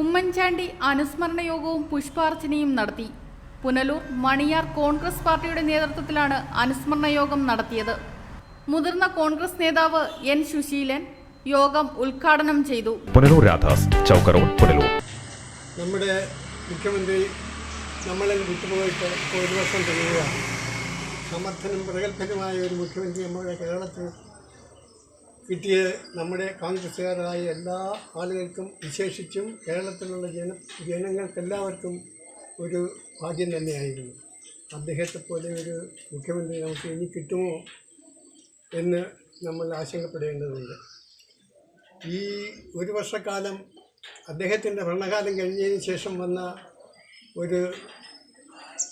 ഉമ്മൻചാണ്ടി അനുസ്മരണ യോഗവും പുഷ്പാർച്ചനയും നടത്തി. പുനലൂർ മണിയാർ കോൺഗ്രസ് പാർട്ടിയുടെ നേതൃത്വത്തിലാണ് അനുസ്മരണ യോഗം നടത്തിയത്. മുതിർന്ന കോൺഗ്രസ് നേതാവ് എൻ സുശീലൻ യോഗം ഉദ്ഘാടനം ചെയ്തു. പുനലൂർ രാധാസ് ചൗക്ക് പുനലൂർ. നമ്മുടെ മുഖ്യമന്ത്രി നമ്മളെ വിട്ടുപോയിട്ട് ഒരു വർഷം തികയുകയാണ്. സമർത്ഥനും പ്രഗത്ഭനുമായ ഒരു മുഖ്യമന്ത്രി നമ്മുടെ കേരളത്തിൽ കിട്ടിയ നമ്മുടെ കോൺഗ്രസ്സുകാരായ എല്ലാ ആളുകൾക്കും വിശേഷിച്ചും കേരളത്തിലുള്ള ജന ജനങ്ങൾക്കെല്ലാവർക്കും ഒരു ഭാഗ്യം തന്നെയായിരുന്നു. അദ്ദേഹത്തെ പോലെ ഒരു മുഖ്യമന്ത്രി നമുക്ക് ഇനി കിട്ടുമോ എന്ന് നമ്മൾ ആശങ്കപ്പെടേണ്ടതുണ്ട്. ഈ ഒരു വർഷക്കാലം അദ്ദേഹത്തിന്റെ ഭരണകാലം കഴിഞ്ഞതിന് ശേഷം വന്ന ഒരു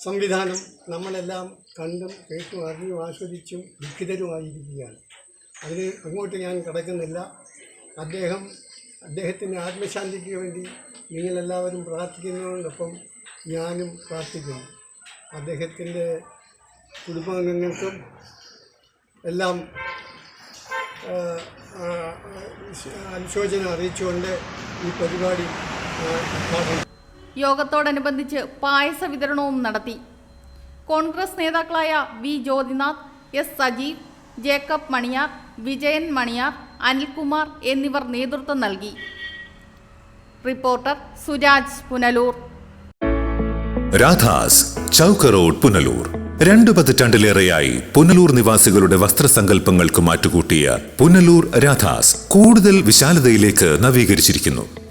സംവിധാനം നമ്മളെല്ലാം കണ്ടും കേട്ടും അറിഞ്ഞും ആസ്വദിച്ചും ദുഃഖിതരുമായിരിക്കുകയാണ്. അതിന് അങ്ങോട്ട് ഞാൻ കടക്കുന്നില്ല. അദ്ദേഹം അദ്ദേഹത്തിന്റെ ആത്മശാന്തിക്ക് വേണ്ടി നിങ്ങളെല്ലാവരും പ്രാർത്ഥിക്കുന്നതോടൊപ്പം ഞാനും പ്രാർത്ഥിക്കുന്നു. അദ്ദേഹത്തിന്റെ കുടുംബാംഗങ്ങൾക്കും എല്ലാം അനുശോചനം അറിയിച്ചുകൊണ്ട് ഈ പരിപാടി യോഗത്തോടനുബന്ധിച്ച് പായസ വിതരണവും നടത്തി. കോൺഗ്രസ് നേതാക്കളായ V. Jyothinath S. Sajeev Jacob Maniyar Vijayan Maniyar Anilkumar എന്നിവർ നേതൃത്വം നൽകി. റിപ്പോർട്ടർ സുരാജ് പുനലൂർ. രാധാസ് ചൗക്ക റോഡ് പുനലൂർ. രണ്ടു പതിറ്റാണ്ടിലേറെയായി പുനലൂർ നിവാസികളുടെ വസ്ത്രസങ്കല്പങ്ങൾക്ക് മാറ്റുകൂട്ടിയ പുനലൂർ രാധാസ് കൂടുതൽ വിശാലതയിലേക്ക് നവീകരിച്ചിരിക്കുന്നു.